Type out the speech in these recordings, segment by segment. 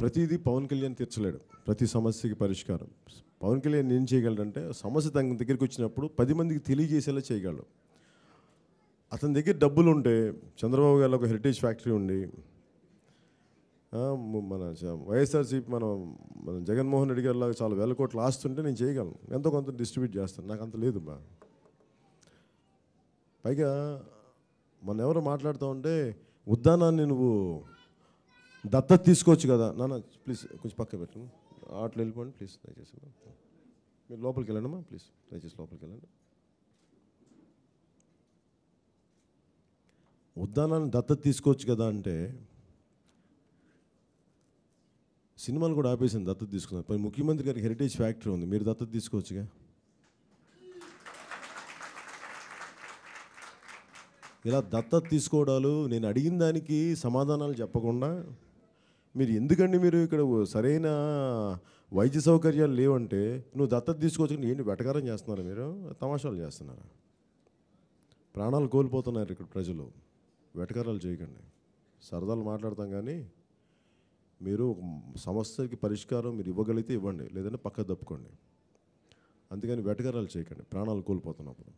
ప్రతిదీ పవన్ కళ్యాణ్ తీర్చలేడు. ప్రతి సమస్యకి పరిష్కారం. పవన్ కళ్యాణ్ ఏం చేయగలడంటే సమస్య తన దగ్గరికి వచ్చినప్పుడు పది మందికి తెలియజేసేలా చేయగలడు. అతని దగ్గర డబ్బులు ఉంటే చంద్రబాబు గారు ఒక హెరిటేజ్ ఫ్యాక్టరీ ఉండి మన వైఎస్ఆర్సీపీ మనం మన జగన్మోహన్ రెడ్డి గారి లాగా చాలా వేల కోట్లు ఆస్తుంటే నేను చేయగలను. ఎంతో కొంత డిస్ట్రిబ్యూట్ చేస్తాను. నాకు అంత లేదు బా. పైగా మన ఎవరు మాట్లాడుతూ ఉంటే ఉద్దానాన్ని నువ్వు దత్తత తీసుకోవచ్చు కదా. నాన్న ప్లీజ్ కొంచెం పక్క పెట్టు. ఆటలు వెళ్ళిపోండి ప్లీజ్ దయచేసి. మీరు లోపలికి వెళ్ళండమ్మా ప్లీజ్ దయచేసి లోపలికి వెళ్ళండి. ఉద్దానాన్ని దత్తత తీసుకోవచ్చు కదా అంటే సినిమాలు కూడా ఆపేసింది దత్తత తీసుకున్నారు పై ముఖ్యమంత్రి గారికి హెరిటేజ్ ఫ్యాక్టరీ ఉంది. మీరు దత్తత తీసుకోవచ్చుగా? ఇలా దత్తత తీసుకోవడాలు నేను అడిగిన దానికి సమాధానాలు చెప్పకుండా మీరు ఎందుకండి మీరు ఇక్కడ సరైన వైద్య సౌకర్యాలు లేవంటే నువ్వు దత్తత తీసుకోవచ్చు ఏంటి వెటకారం చేస్తున్నారా మీరు? తమాషాలు చేస్తున్నారా? ప్రాణాలు కోల్పోతున్నారు ఇక్కడ ప్రజలు. వెటకారాలు చేయకండి. సరదాలు మాట్లాడతాం కానీ మీరు సమస్యకి పరిష్కారం మీరు ఇవ్వగలిగితే ఇవ్వండి లేదంటే పక్క తప్పుకోండి అందుకని వెటకారాలు చేయకండి ప్రాణాలు కోల్పోతున్నప్పుడు.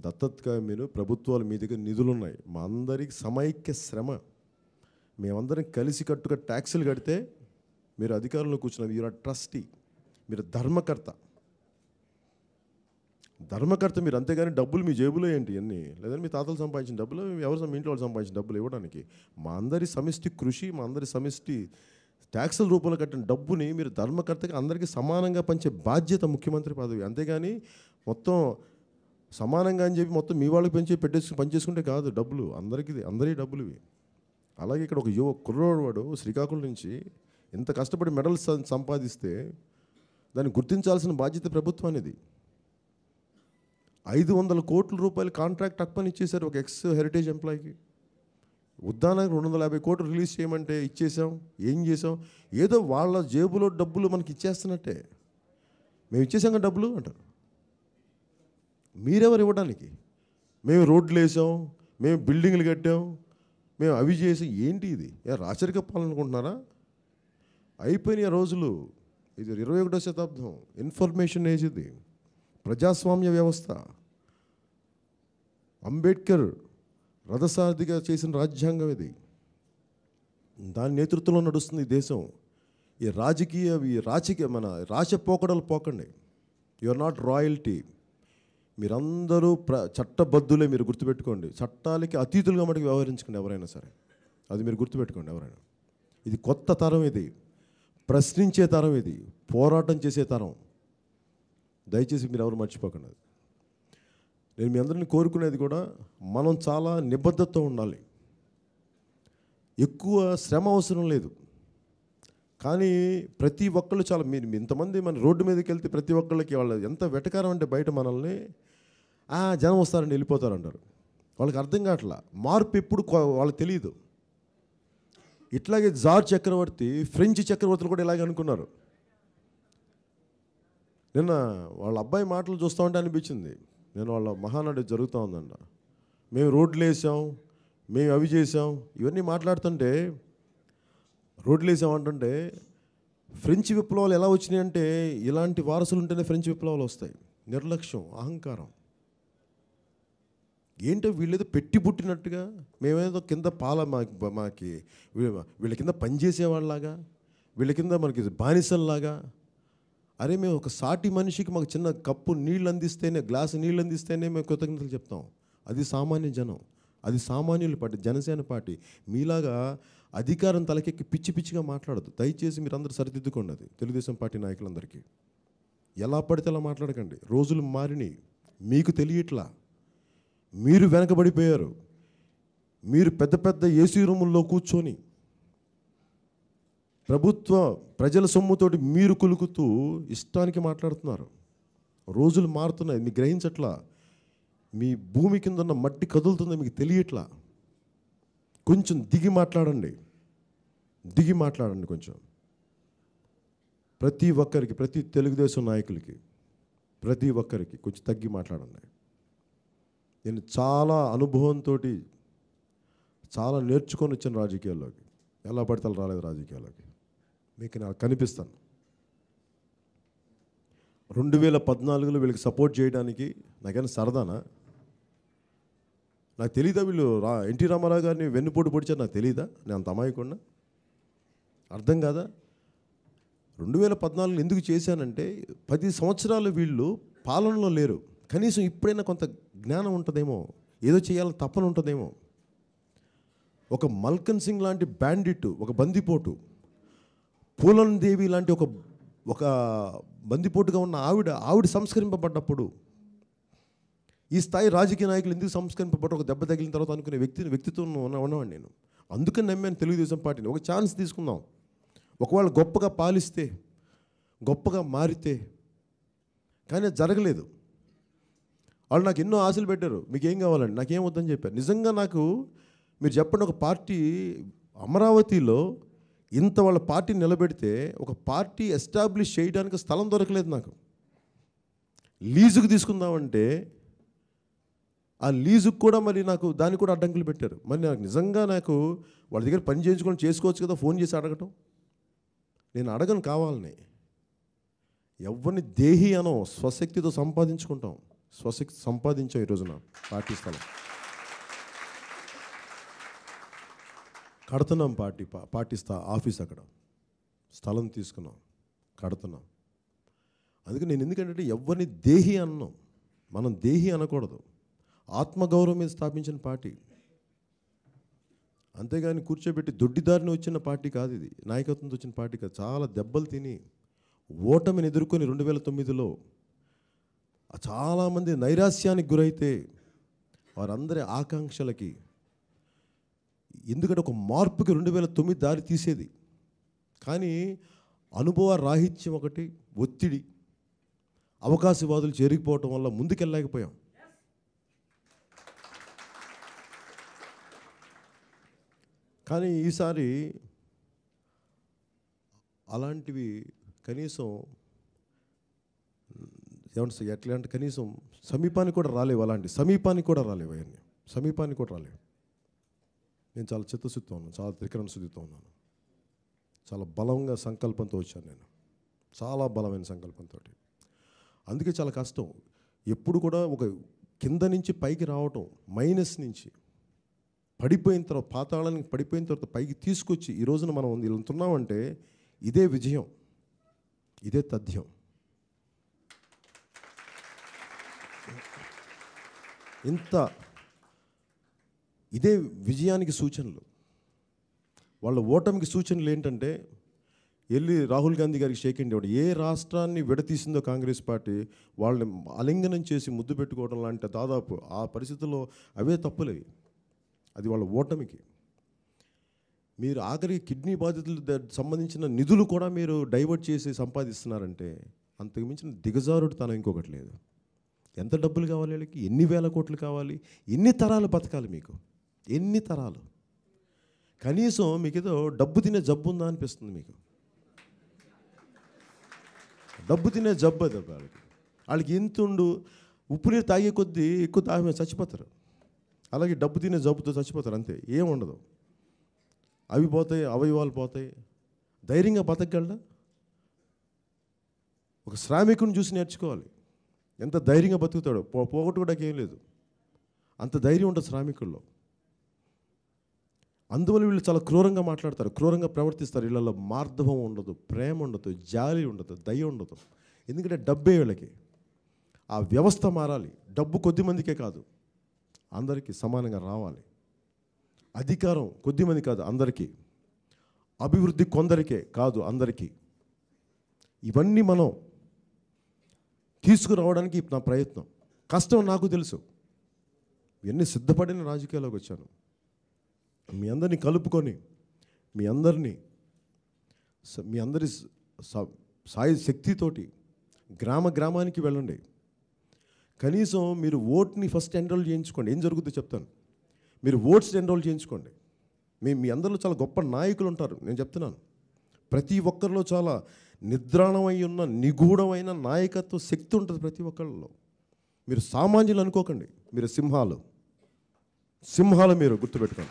దత్తతగా మీరు ప్రభుత్వాలు మీ దగ్గర నిధులు ఉన్నాయి మా అందరికి సమైక్య శ్రమ. మేమందరం కలిసి కట్టుగా ట్యాక్సులు కడితే మీరు అధికారంలో కూర్చున్న మీరు ట్రస్టీ మీరు ధర్మకర్త. ధర్మకర్త మీరు అంతేగాని డబ్బులు మీ జేబులో ఏంటి అన్నీ లేదంటే మీ తాతలు సంపాదించిన డబ్బులు ఎవరు మీ ఇంట్లో వాళ్ళు సంపాదించిన డబ్బులు ఇవ్వడానికి. మా అందరి సమిష్టి కృషి మా అందరి సమిష్టి ట్యాక్సుల రూపంలో కట్టిన డబ్బుని మీరు ధర్మకర్తకి అందరికీ సమానంగా పంచే బాధ్యత ముఖ్యమంత్రి పదవి. అంతేగాని మొత్తం సమానంగా అని చెప్పి మొత్తం మీ వాళ్ళకి పెంచి పెట్టేసి పనిచేసుకుంటే కాదు డబ్బులు. అందరికీ అందరి డబ్బులు ఇవి. అలాగే ఇక్కడ ఒక యువ కుర్రోడు శ్రీకాకుళం నుంచి ఇంత కష్టపడి మెడల్స్ సంపాదిస్తే దాన్ని గుర్తించాల్సిన బాధ్యత ప్రభుత్వానిది. ఐదు వందల కోట్ల రూపాయలు కాంట్రాక్ట్ అక్కని ఇచ్చేశారు ఒక ఎక్స్ హెరిటేజ్ ఎంప్లాయీకి. ఉద్దానానికి రెండు వందల యాభై కోట్లు రిలీజ్ చేయమంటే ఇచ్చేసాం ఏం చేసాం ఏదో వాళ్ళ జేబులో డబ్బులు మనకి ఇచ్చేస్తున్నట్టే. మేము ఇచ్చేసాం కదా డబ్బులు అంటారు. మీరెవరు ఇవ్వడానికి? మేము రోడ్లు వేసాం మేము బిల్డింగ్లు కట్టాం మేము అవి చేసి. ఏంటి ఇది? రాచరిక పాలన అనుకుంటున్నారా? అయిపోయిన రోజులు ఇది ఇరవై ఒకటో శతాబ్దం. ఇన్ఫర్మేషన్ ఏజ్ ఇది. ప్రజాస్వామ్య వ్యవస్థ. అంబేద్కర్ రథసారథిగా చేసిన రాజ్యాంగం ఇది. దాని నేతృత్వంలో నడుస్తుంది ఈ దేశం. ఈ రాజకీయ ఈ రాజకీయ మన రాచపోకడలు పోకండి. యు ఆర్ నాట్ రాయల్టీ మీరందరూ ప్ర చట్టబద్ధులే మీరు గుర్తుపెట్టుకోండి. చట్టాలకి అతీతులుగా మటుకు వ్యవహరించుకోండి ఎవరైనా సరే. అది మీరు గుర్తుపెట్టుకోండి ఎవరైనా. ఇది కొత్త తరం ఇది. ప్రశ్నించే తరం ఇది. పోరాటం చేసే తరం. దయచేసి మీరు ఎవరు మర్చిపోకండి నేను మీ అందరిని కోరుకునేది కూడా మనం చాలా నిబద్ధతతో ఉండాలి. ఎక్కువ శ్రమ అవసరం లేదు. కానీ ప్రతి ఒక్కళ్ళు చాలా మీరు ఇంతమంది మన రోడ్డు మీదకి వెళ్తే ప్రతి ఒక్కళ్ళకి వాళ్ళు ఎంత వెటకారం అంటే బయట మనల్ని "ఆ, జనం వస్తారండి వెళ్ళిపోతారంటారు. వాళ్ళకి అర్థం కావట్లా? మార్పు ఎప్పుడు వాళ్ళకి తెలియదు ఇట్లాగే జార్ చక్రవర్తి ఫ్రెంచ్ చక్రవర్తులు కూడా ఇలాగే అనుకున్నారు. నిన్న వాళ్ళ అబ్బాయి మాటలు చూస్తూ ఉంటే అనిపించింది. నేను వాళ్ళ మహానాడు జరుగుతూ ఉందంట. మేము రోడ్లు వేసాం మేము అవి చేసాం ఇవన్నీ మాట్లాడుతుంటే రోడ్లు వేసాం అంటుంటే ఫ్రెంచ్ విప్లవాలు ఎలా వచ్చినాయంటే ఇలాంటి వారసులు ఉంటేనే ఫ్రెంచ్ విప్లవాలు వస్తాయి. నిర్లక్ష్యం అహంకారం. ఏంటో వీళ్ళేదో పెట్టి పుట్టినట్టుగా మేమేదో కింద పాల మాకి మాకి వీళ్ళ కింద పనిచేసేవాళ్ళలాగా వీళ్ళ కింద మనకి బానిసల్లాగా అరే మేము ఒక సాటి మనిషికి మాకు చిన్న కప్పు నీళ్ళు అందిస్తేనే గ్లాసు నీళ్ళు అందిస్తేనే మేము కృతజ్ఞతలు చెప్తాం. అది సామాన్య జనం. అది సామాన్యుల పార్టీ జనసేన పార్టీ. మీలాగా అధికారం తలకెక్కి పిచ్చి పిచ్చిగా మాట్లాడదు. దయచేసి మీరందరూ సరిదిద్దుకోండి అది. తెలుగుదేశం పార్టీ నాయకులందరికీ. ఎలా పడితే అలా మాట్లాడకండి. రోజులు మారినాయి. మీకు తెలియట్లా. మీరు వెనకబడిపోయారు. మీరు పెద్ద పెద్ద ఏసీ రూముల్లో కూర్చొని ప్రభుత్వ ప్రజల సొమ్ముతోటి మీరు కులుకుతూ ఇష్టానికి మాట్లాడుతున్నారు. రోజులు మారుతున్నాయి. మీకు గ్రహించట్లా. మీ భూమి కింద ఉన్న మట్టి కదులుతుందో మీకు తెలియట్లా. కొంచెం దిగి మాట్లాడండి. దిగి మాట్లాడండి కొంచెం. ప్రతి ఒక్కరికి ప్రతి తెలుగుదేశం నాయకులకి ప్రతి ఒక్కరికి కొంచెం తగ్గి మాట్లాడండి. నేను చాలా అనుభవంతో చాలా నేర్చుకొని వచ్చాను రాజకీయాల్లోకి. ఎలా పడితే రాలేదు రాజకీయాల్లోకి. మీకు నాకు కనిపిస్తాను. రెండు వేల పద్నాలుగులో వీళ్ళకి సపోర్ట్ చేయడానికి నాకైనా సరదానా? నాకు తెలీదా వీళ్ళు రా ఎన్టీ రామారావు గారిని వెన్నుపోటు పొడిచారు నాకు తెలీదా? నేను అంత అమాయకుండా అర్థం కాదా? రెండు వేల పద్నాలుగులో ఎందుకు చేశానంటే పది సంవత్సరాలు వీళ్ళు పాలనలో లేరు. కనీసం ఇప్పుడైనా కొంత జ్ఞానం ఉంటుందేమో ఏదో చేయాలని తప్పన ఉంటుందేమో. ఒక మల్కన్ సింగ్ లాంటి బ్యాండిట్ ఒక బందిపోటు పూలన్ దేవి లాంటి ఒక ఒక బందిపోటుగా ఉన్న ఆవిడ ఆవిడ సంస్కరింపబడ్డప్పుడు ఈ స్థాయి రాజకీయ నాయకులు ఎందుకు సంస్కరింపబడ్డ ఒక దెబ్బ తగిలిన తర్వాత అనుకునే వ్యక్తిని వ్యక్తిత్వం ఉన్న ఉన్నవాడిని నేను. అందుకని నమ్మాను తెలుగుదేశం పార్టీని. ఒక ఛాన్స్ తీసుకుందాం. ఒకవేళ గొప్పగా పాలిస్తే గొప్పగా మారితే కానీ అది జరగలేదు. వాళ్ళు నాకు ఎన్నో ఆశలు పెట్టారు. మీకు ఏం కావాలండి? నాకేం వద్దని చెప్పారు. నిజంగా నాకు మీరు చెప్పండి ఒక పార్టీ అమరావతిలో ఇంత వాళ్ళ పార్టీ నిలబెడితే ఒక పార్టీ ఎస్టాబ్లిష్ చేయడానికి స్థలం దొరకలేదు నాకు. లీజుకు తీసుకుందామంటే ఆ లీజుకు కూడా మరి నాకు దానికి కూడా అడ్డంకులు పెట్టారు. మరి నాకు నిజంగా నాకు వాళ్ళ దగ్గర పని చేయించుకొని చేసుకోవచ్చు కదా ఫోన్ చేసి అడగటం? నేను అడగను కావాలని. ఎవరిని దేహి అనో స్వశక్తితో సంపాదించుకుంటాం. స్వశక్తి సంపాదించాం ఈ రోజున పార్టీ స్థలం కడుతున్నాం పార్టీ పా- ఆఫీస్ అక్కడ. స్థలం తీసుకున్నాం. కడుతున్నాం. అందుకే నేను ఎందుకంటే ఎవరిని దేహి అన్నాం. మనం దేహి అనకూడదు. ఆత్మగౌరవం మీద స్థాపించిన పార్టీ. అంతేగాని కూర్చోబెట్టి దొడ్డిదారిని వచ్చిన పార్టీ కాదు ఇది. నాయకత్వంతో వచ్చిన పార్టీ కాదు. చాలా దెబ్బలు తిని ఓటమిని ఎదుర్కొని రెండు వేల తొమ్మిదిలో చాలామంది నైరాస్యానికి గురైతే వారందరి ఆకాంక్షలకి ఎందుకంటే ఒక మార్పుకి రెండు వేల తొమ్మిది దారి తీసేది. కానీ అనుభవ రాహిత్యం ఒకటి ఒత్తిడి అవకాశవాదులు చేరిగిపోవటం వల్ల ముందుకెళ్ళలేకపోయాం. కానీ ఈసారి అలాంటివి కనీసం ఏమంటారు ఎట్లా అంటే కనీసం సమీపానికి కూడా రాలేవు అలాంటి సమీపానికి కూడా రాలేవు అవన్నీ సమీపానికి కూడా రాలేవు. నేను చాలా చిత్తశుద్ధితో ఉన్నాను చాలా త్రికరణ శుద్ధితో ఉన్నాను. చాలా బలంగా సంకల్పంతో వచ్చాను నేను. చాలా బలమైన సంకల్పంతో అందుకే చాలా కష్టం. ఎప్పుడు కూడా ఒక కింద నుంచి పైకి రావటం మైనస్ నుంచి పడిపోయిన తర్వాత పాతాళానికి పడిపోయిన తర్వాత పైకి తీసుకొచ్చి ఈ రోజున మనం వెళ్తున్నామంటే ఇదే విజయం. ఇదే తథ్యం. ఇంత ఇదే విజయానికి సూచనలు. వాళ్ళ ఓటమికి సూచనలు ఏంటంటే వెళ్ళి రాహుల్ గాంధీ గారికి షేక్ హ్యాండ్ ఇవ్వడం ఏ రాష్ట్రాన్ని విడతీసిందో కాంగ్రెస్ పార్టీ వాళ్ళని అలింగనం చేసి ముద్దు పెట్టుకోవడం లాంటి దాదాపు ఆ పరిస్థితుల్లో అవే తప్పులేవి. అది వాళ్ళ ఓటమికి. మీరు ఆఖరికి కిడ్నీ బాధితులు సంబంధించిన నిధులు కూడా మీరు డైవర్ట్ చేసి సంపాదిస్తున్నారంటే అంతకు మించిన దిగజారుడు తనం ఇంకొకటి లేదు. ఎంత డబ్బులు కావాలి వీళ్ళకి? ఎన్ని వేల కోట్లు కావాలి? ఎన్ని తరాలు బతకాలి మీకు? ఎన్ని తరాలు? కనీసం మీకు ఏదో డబ్బు తినే జబ్బు ఉందా అనిపిస్తుంది మీకు? డబ్బు తినే జబ్బు అది వాళ్ళకి వాళ్ళకి ఎంత ఉండు? ఉప్పు నీరు తాగే కొద్దీ ఎక్కువ తాగి చచ్చిపోతారు. అలాగే డబ్బు తినే జబ్బుతో చచ్చిపోతారు అంతే. ఏం ఉండదు. అవి పోతాయి అవయవాలు పోతాయి. ధైర్యంగా బతకగలడా? ఒక శ్రామికుని చూసి నేర్చుకోవాలి. ఎంత ధైర్యంగా బతుకుతాడో. పో పోగొట్టుకోవడానికి ఏం లేదు. అంత ధైర్యం ఉంటుంది శ్రామికుల్లో. అందువల్ల వీళ్ళు చాలా క్రూరంగా మాట్లాడతారు క్రూరంగా ప్రవర్తిస్తారు. వీళ్ళలో మార్ధవం ఉండదు ప్రేమ ఉండదు జాలి ఉండదు దయ ఉండదు. ఎందుకంటే డబ్బే వీళ్ళకి. ఆ వ్యవస్థ మారాలి. డబ్బు కొద్ది మందికే కాదు అందరికీ సమానంగా రావాలి. అధికారం కొద్దిమంది కాదు అందరికీ. అభివృద్ధి కొందరికే కాదు అందరికీ. ఇవన్నీ మనం తీసుకురావడానికి నా ప్రయత్నం. కష్టం నాకు తెలుసు. ఇవన్నీ సిద్ధపడిన రాజకీయాల్లోకి వచ్చాను. మీ అందరినీ కలుపుకొని మీ అందరినీ స- మీ అందరి సాయి శక్తితోటి గ్రామ గ్రామానికి వెళ్ళండి. కనీసం మీరు ఓట్ని ఫస్ట్ ఎన్రోల్ చేయించుకోండి. ఏం జరుగుతుందో చెప్తాను. మీరు ఓట్స్ ఎన్రోల్ చేయించుకోండి. మీ మీ అందరిలో చాలా గొప్ప నాయకులు ఉంటారు. నేను చెప్తున్నాను. ప్రతి ఒక్కరిలో చాలా నిద్రాణమై ఉన్న నిగూఢమైన నాయకత్వ శక్తి ఉంటుంది ప్రతి ఒక్కళ్ళలో. మీరు సామాన్యులు అనుకోకండి. మీరు సింహాలు. సింహాలు మీరు గుర్తుపెట్టుకోండి.